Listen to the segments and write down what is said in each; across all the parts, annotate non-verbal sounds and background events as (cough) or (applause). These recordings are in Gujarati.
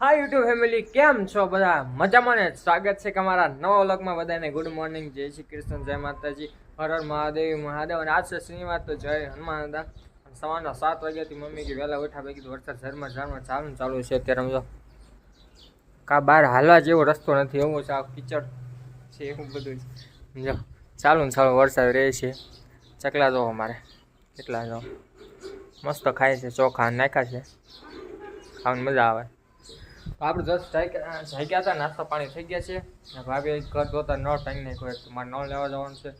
હાય યુટ્યુબ ફેમિલી કેમ છો બધા? મજામાં ને? સ્વાગત છે કે અમારા નવા વ્લોગમાં બધાને. ગુડ મોર્નિંગ જય શ્રી કૃષ્ણ, જય માતાજી. હર હર મહાદેવ મહાદેવ. અને આજ છે શનિવાર, તો જય હનુમાન દાદા. સવારના સાત વાગ્યાથી મમ્મી કે વહેલા ઉઠા ભાઈ વરસાદ ઝરમર ઝરમર ચાલુ ચાલુ છે અત્યારે સમજો. કા બહાર હાલવા જેવો રસ્તો નથી, એવું છે આ કિચડ છે એવું બધું. સમજો? ચાલુ ને ચાલુ વરસાદ રહે છે. ચકલા જો અમારે કેટલા જો મસ્ત ખાય છે, ચોખા નાખ્યા છે. ખાવાની મજા આવે. આપણે જસ્ટ ગયા હતા નાસ્તા પાણી થઈ ગયા છે. ને ભાભી ઘર ધોતા નળ ટાઈમ નહીં કોઈ મારે નળ લેવા જવાનું છે.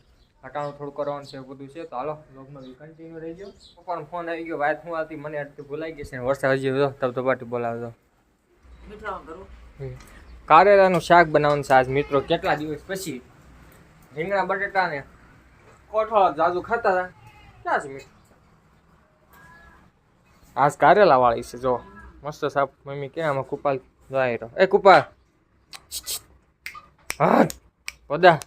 હટાણું થોડું કરવાનું છે બધું છે. તો હાલો લોગમાં કન્ટિન્યુ રહી ગયો. પણ ફોન આવી ગયો વાત હું આવતી મને આટલી ભૂલાઈ ગઈ છે ને વરસાદ હજી હતો તબ તો પાટી બોલાવજો. કારેલાનું શાક બનાવવાનું છે આજ મિત્રો કેટલા દિવસ પછી? રીંગણા બટેટા ને કોઠો જાજુ ખાતા હતા. ક્યાં છે મિત્રો? આજ કારેલા વાળી છે જો. મસ્ત સાપ મમ્મી કે આમાં કુપાલ જાય રહ્યો. એ કુપાલ. હા બધા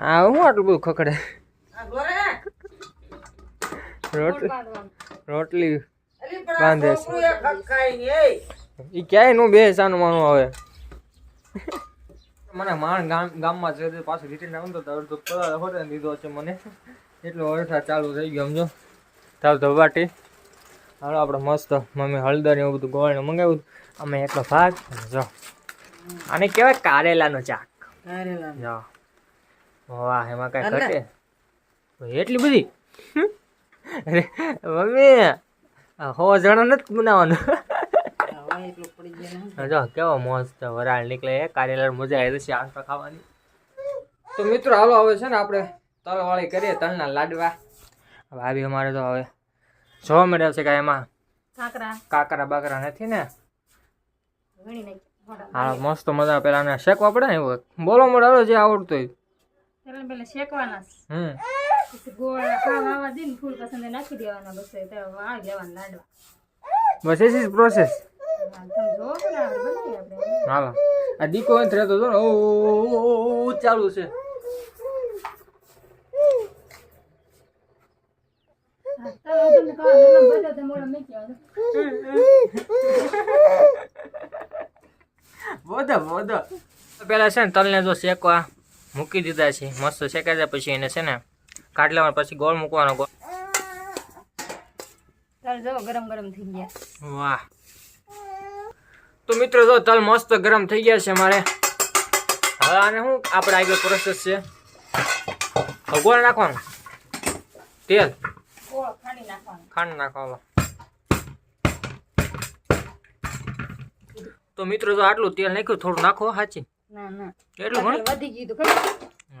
હા હું આટલું બધું ખખડે? રોટલી બાંધે છે. ઈ ક્યાંયનું બે સાનું માનું આવે? મને માણ ગામ ગામમાં છે પાછું રિટર્ન આવું તો અડધો દીધો છે મને. એટલો અડધા ચાલુ થઈ ગયો સમજો? તાવ ધબાટી હાલો આપણે મસ્ત મમ્મી હળદર એવું બધું ગોળ મંગાવ્યું અમે એટલો ભાગ. જો. આને કહેવાય કારેલાનો ચાક. જો. વાહ એમાં કઈ ઘટે? એટલી બધી? મમ્મી હો જણા નથી બનાવવાનું. જો કેવો મસ્ત વરાળ નીકળે. કારેલા મજા આવી જશે આસપાસ ખાવાની. તો મિત્રો હાલો હવે છે ને આપણે તલવાળી કરીએ તલના લાડવા. ભાભી અમારે તો હવે જોવા મળ્યા છે કે એમાં. કાકરા. કાકરા બાકરા નથી ને? હા મસ્ત મજા પેલા ને શેકવા પડે ને એવું બોલો મળે હાલો જે આવડતું હોય. પેલા શેકવાના હમ. બસ એસી પ્રોસેસ હાલો. આ દીકો અંત રહેતો હતો ને. ઓ, ચાલુ છે હા, ચાલો તમે કહો તમે બધો. બોધો પેલા છે ને તલને જો શેકવા મૂકી દીધા છે મસ્ત શેકાઈ જાય પછી એને છે ને કાઢ લેવાનો પછી ગોળ મૂકવાનો ગોળ. ચાલો જો ગરમ ગરમ થઈ ગયા. વાહ. તો મિત્રો જો તલ મસ્ત ગરમ થઈ ગયા છે મારે. હવે આને શું આપણે આગળ પ્રોસેસ છે? ગોળ નાખવાનું. તેલ. ખાંડી નાખવાનો. ખાંડ નાખવાનું. તો મિત્રો જો આટલું તેલ નાખ્યું થોડું નાખો ના ના. એટલું ઘણું? વધી ગયું તો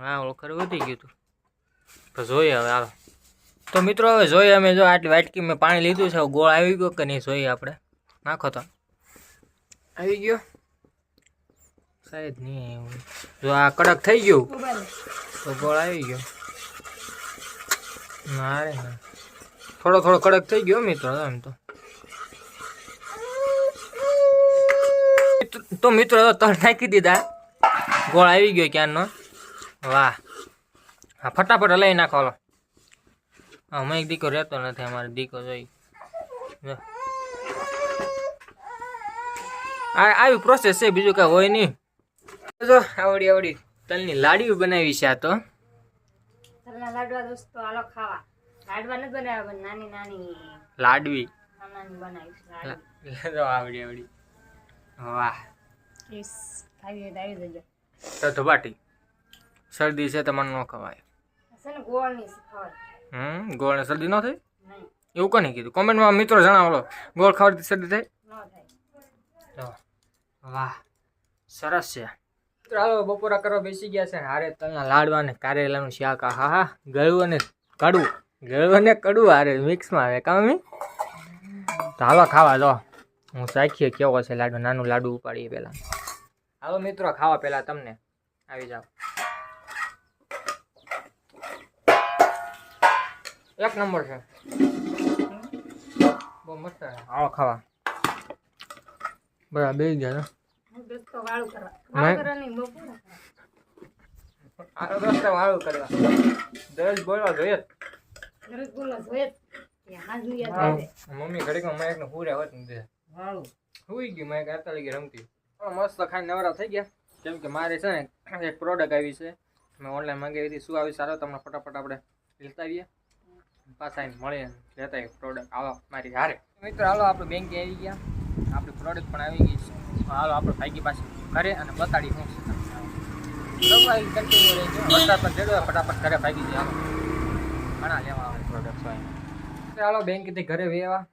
હા ઓલો ખરે વધી ગયું હતું તો જોઈએ હવે હાલો. તો મિત્રો હવે જોઈએ અમે જો આટલી વાટકી મેં પાણી લીધું છે ગોળ આવી ગયો કે નહીં જોઈએ આપણે. નાખો તો. આવી ગયો? શાયદ નહીં આવ્યું. જો આ કડક થઈ ગયું. તો ગોળ આવી ગયો. ના રે ના. થોડો થોડો કડક થઈ ગયો મિત્રો એમ તો. તો મિત્રો તળ નાખી દીધા. ગોળ આવી ગયો ક્યારનો? વાહ. હા, ફટાફટ લઈ નાખો, હલો. હું એક દીકો રહેતો નથી અમારે, દીકો જોઈ. આવી પ્રોસેસ છે, બીજું કાંઈ હોય નહીં. જો, આવડી આવડી. તલની લાડી બનાવી છે આ તો. લાડવા દોસ્તો આલો ખાવા. લાડવા નથી બનાવ્યા પણ નાની નાની લાડવી. નાની બનાવીશ લાડવા. આવડી આવડી. વાહ. પ્લીઝ આવી આવી જજો. તો ધબાટી. શરદી છે તમારે ન ખવાય. છે ને હમ ગોળ ને શરદી ન થઈ? એવું કોને કીધું? કોમેન્ટમાં મિત્રો જણાવો ગોળ ખાવાથી શરદી થઈ? તો વાહ. સરસ છે. ચાલો બપોરા કરવા બેસી ગયા છે હારે તલના લાડવા ને કારેલાનું શાક. હા હા ગળું અને કડવું ગળું ને કડવું હારે મિક્સમાં આવે કામી તો હાલો ખાવા જો હું સાખીએ કેવો છે લાડુ નાનું લાડુ ઉપાડીએ પહેલાં. હાલો મિત્રો ખાવા પહેલાં તમને. આવી જાઓ. એક નંબર છે. બહુ મસ્ત આવો ખાવા. બરાબર બે ગયા ને? વાળું કરવા. દરરોજ બોલવા જોઈએ. જ. દરરોજ બોલો જોઈએ જ. એ હાજનું યાદ આવે. મમ્મી ઘડીકમાં મયકને પૂરે હોત ને વાળું હુઈ ગઈ મયક આતા લગી રમતી. પણ મસ્ત ખાઈને નવરા થઈ ગયા. કેમ કે મારે છે ને એક પ્રોડક્ટ આવી છે. મેં ઓનલાઈન મંગાવી હતી. શું આવી સારો? તમને ફટાફટ આપણે લેતા આવીએ પાછા આવીને મળીએ લેતા પ્રોડક્ટ આવો મારી હારે. મિત્રો હાલો આપણે બેંકે આવી ગયા. આપણી પ્રોડક્ટ પણ આવી ગઈ છે. હાલો આપણે ભાગી પાસે ઘરે અને બતાડી છે. વરસાદ પણ ચડ્યો ફટાફટ ઘરે ભાગી જાય ઘણા લેવા આવે. હાલો બેંકથી ઘરે વેવા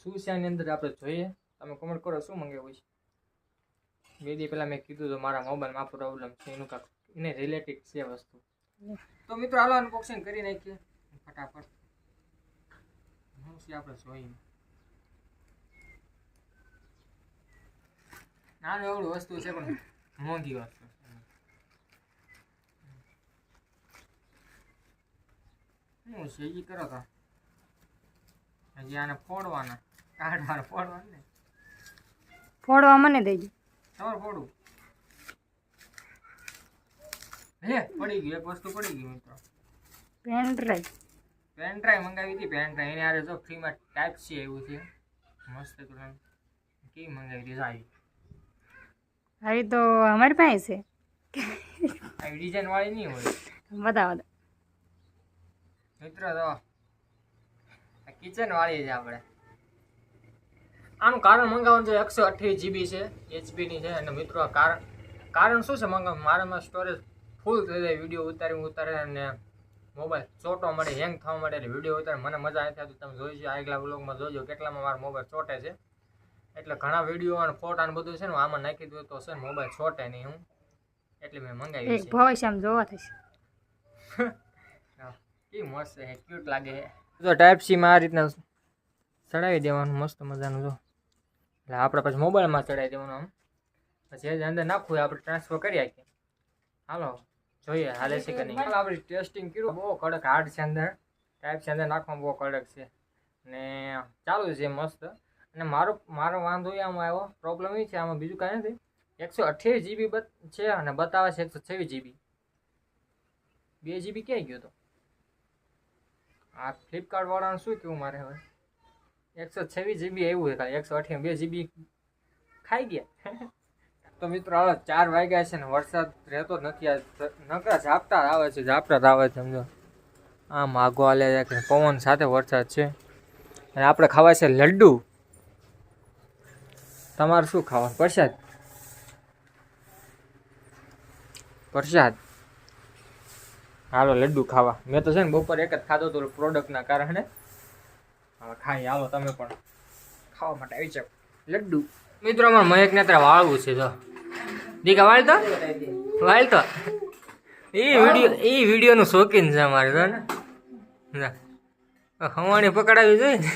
શું છે આની અંદર આપણે જોઈએ. તમે કોમેન્ટ કરો, શું મંગાવ્યું છે? બે દી પહેલાં મેં કીધું તો મારા મોબાઈલમાં પ્રોબ્લેમ છે, એનું કાંક એને રિલેટેડ છે વસ્તુ. તો મિત્રો, હાલો અનબોક્સિંગ કરી નાખીએ. ફટાફટ. શું આપણે જોઈએ નાનું એવડું વસ્તુ છે, પણ મોંઘી વસ્તુ છે શું છે એ કરો તો. હજી આને ફોડવાના. કાઢવાના ફોડવાના ને. ફોડવા મને દેજો. તમારે ફોડું હે પડી ગયું એક વસ્તુ પડી ગઈ મિત્રો. પેન ડ્રાઈવ પેન ડ્રાઈવ મંગાવી હતી પેન ડ્રાઈવ એને આરે જો ફ્રીમાં ટાઈપ સી આવ્યું છે. મસ્ત એકદમ કેવી મંગાવી હતી? સારી આવી. તો અમારી પાસે છે. આવી ડિઝાઇન વાળી નહીં હોય. બધા બધા મિત્રો તો કિચન વાળી છે આપણે. આનું કારણ મંગાવવાનું છે એકસો અઠ્યાવીસ જીબી છે એચપીની છે. અને મિત્રો આ કારણ કારણ શું છે મંગાવવાનું મારામાં સ્ટોરેજ ફૂલ થઈ જાય વીડિયો ઉતારી ઉતારે અને મોબાઈલ ચોટો મળે હેંગ થવા મળે એટલે વીડિયો ઉતારે મને મજા નથી આવતી તમે જોઈ છે આગલા બ્લોગમાં જોજો કેટલામાં મારો મોબાઈલ ચોટે છે. એટલે ઘણા વીડિયો અને ફોટા ને બધું છે ને આમાં નાખી દઉં તો છે ને મોબાઈલ ચોટે નહીં હું. એટલે મેં મંગાવી ભવિષ્યમાં જોવા થશે. (laughs) કેવી મસ્ત છે ક્યુટ લાગે છે. જો ટાઈપ સીમાં આ રીતના ચડાવી દેવાનું મસ્ત મજાનું જો. એટલે આપણે પછી મોબાઈલમાં ચડાવી દેવાનું આમ. પછી એ અંદર નાખવું હોય આપણે ટ્રાન્સફર કરી આપીએ હાલો જોઈએ હાલે છે કે નહીં. આપણે ટેસ્ટિંગ કર્યું. બહુ કડક હાર્ડ છે અંદર. ટાઈપ છે અંદર નાખવામાં બહુ કડક છે. ને ચાલુ છે મસ્ત. અને મારો મારો વાંધો એ આમાં આવ્યો. પ્રોબ્લેમ એ છે આમાં બીજું કાંઈ નથી. એકસો અઠ્યાવીસ જીબી છે અને બતાવે છે એકસો છવ્વીસ જીબી બે જીબી ક્યાંય ગયો તો? આ ફ્લિપકાર્ટ વાળાનું શું કેવું મારે હવે? એકસો છવ્વીસ જીબી આવ્યું છે ખાલી એકસો અઠ્યાવીસ, બે જીબી ખાઈ ગયા. તો મિત્રો હવે ચાર વાગ્યા છે ને વરસાદ રહેતો નથી આ નકરા ઝાપટા આવે છે, ઝાપટા આવે છે સમજો. આમ આગો હાલે છે કે પવન સાથે વરસાદ છે. અને આપણે ખાવા છે લડ્ડુ. તમારે શું ખાવાનું? પ્રસાદ? પ્રસાદ. હાલો લડ્ડુ ખાવા. મેં તો છે ને બપોર એક જ ખાધો તો પ્રોડક્ટના કારણે. હવે ખાઈ હાલો તમે પણ. ખાવા માટે આવી જાઓ. લડ્ડુ. મિત્રો અમારે મયકને અત્યારે વાળવું છે તો દીકા વાળ તો? વાળ તો? એ વીડિયો એ વિડીયોનું શોખીન છે અમારે તો ને. હવાણી પકડાવી જોઈએ ને.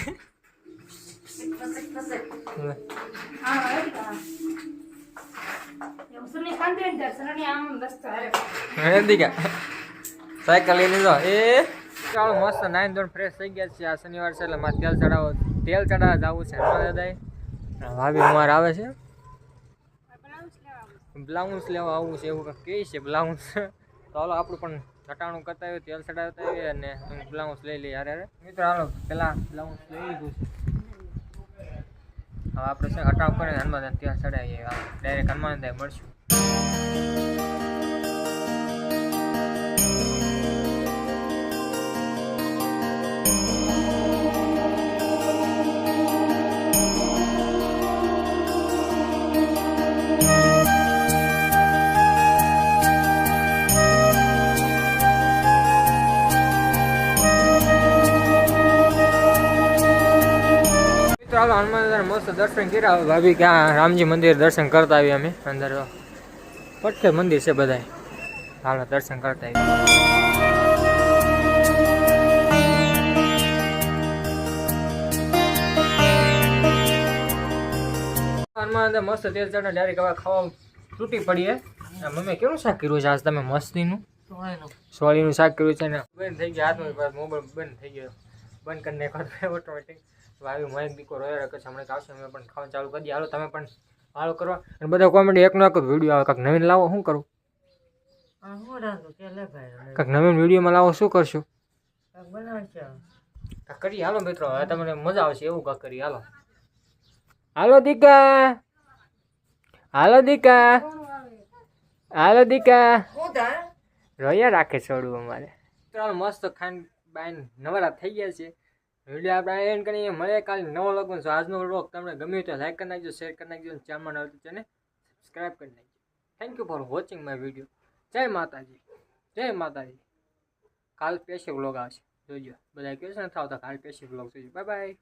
હે દીકા. સાયકલ લઈ લીધો. એ ચાલો મસ્ત નાઈન ધોરણ ફ્રેશ થઈ ગયા છે આ શનિવાર છે એટલે મારે તેલ ચડાવો તેલ ચડાવવા જવું છે. હા દાદાએ? ભાભી અમાર આવે છે? બ્લાઉન્સ લેવા આવવું છે. એવું કંઈક કહે છે બ્લાઉન્સ તો હાલો આપણું પણ ઘટાણું કરતા આવ્યું તેલ ચડાવતા આવીએ અને બ્લાઉન્સ લઈ લઈએ અરે મિત્રો, હાલો, પેલા બ્લાઉન્સ લઈ લીધું છે. હવે આપણે છે ઘટાણું કરીને હનુમાન તેલ ચડાવીએ. ડાયરેક્ટ હનુમાન દાદા મળશું. હાલો હનુમાન દાદાના મસ્ત દર્શન કર્યા. ભાભી ક્યાં રામજી મંદિર દર્શન કરતા આવીએ અમે. અંદર પટકે મંદિર છે બધાય. હાલો દર્શન કરતા આવીએ. હનુમાન દાદા મસ્ત તેલ ચડે ડાયરેક હવે ખાવા તૂટી પડીએ આ મમ્મી કેવું શાક કર્યું છે? આજ તમે મસ્તીનું? સોળીનું શાક કર્યું છે ને? બંધ થઈ ગયા. હાથમાં મોબાઈલ બંધ થઈ ગયો. બંધ કરી ઓટોમેટિક (laughs) આવી મહેક દીકો રોયા રાખે છે હમણાં આવશે અમે પણ ખાવાનું ચાલુ કરી દઈએ. હાલો તમે પણ હાલો કરવા. અને બધા કોમેડી એકનો એક વીડિયો આવે કાંક નવીન લાવો શું કરું? આ હું રાંધું કે લે ભાઈ કાંઈક નવીન વિડીયોમાં લાવો શું કરશો? કાકરી હાલો મિત્રો હવે તમને મજા આવશે એવું કાકરી હાલો. હાલો દીકા. હાલો દીકા. હાલો દીકા. રોયા રાખે છોડવું અમારે. ત્રણ મસ્ત ખાંડ બાઈન નવરા થઈ ગયા છે. વીડિયો આપણે એન્ડ કરીએ. મળે કાલે નવો લગન છે આજનો વ્લોગ તમને ગમ્યું તો લાઈક કરી નાખજો શેર કરી નાખજો અને ચેનલ આવતું છે ને સબસ્ક્રાઈબ કરી નાખજો. Thank you for watching my video જય માતાજી. જય માતાજી. કાલ સ્પેશિયલ વ્લોગ આવશે. જોજો. બધા કહેશે ને? થાવ કાલ સ્પેશિયલ વ્લોગ જોજો. Bye bye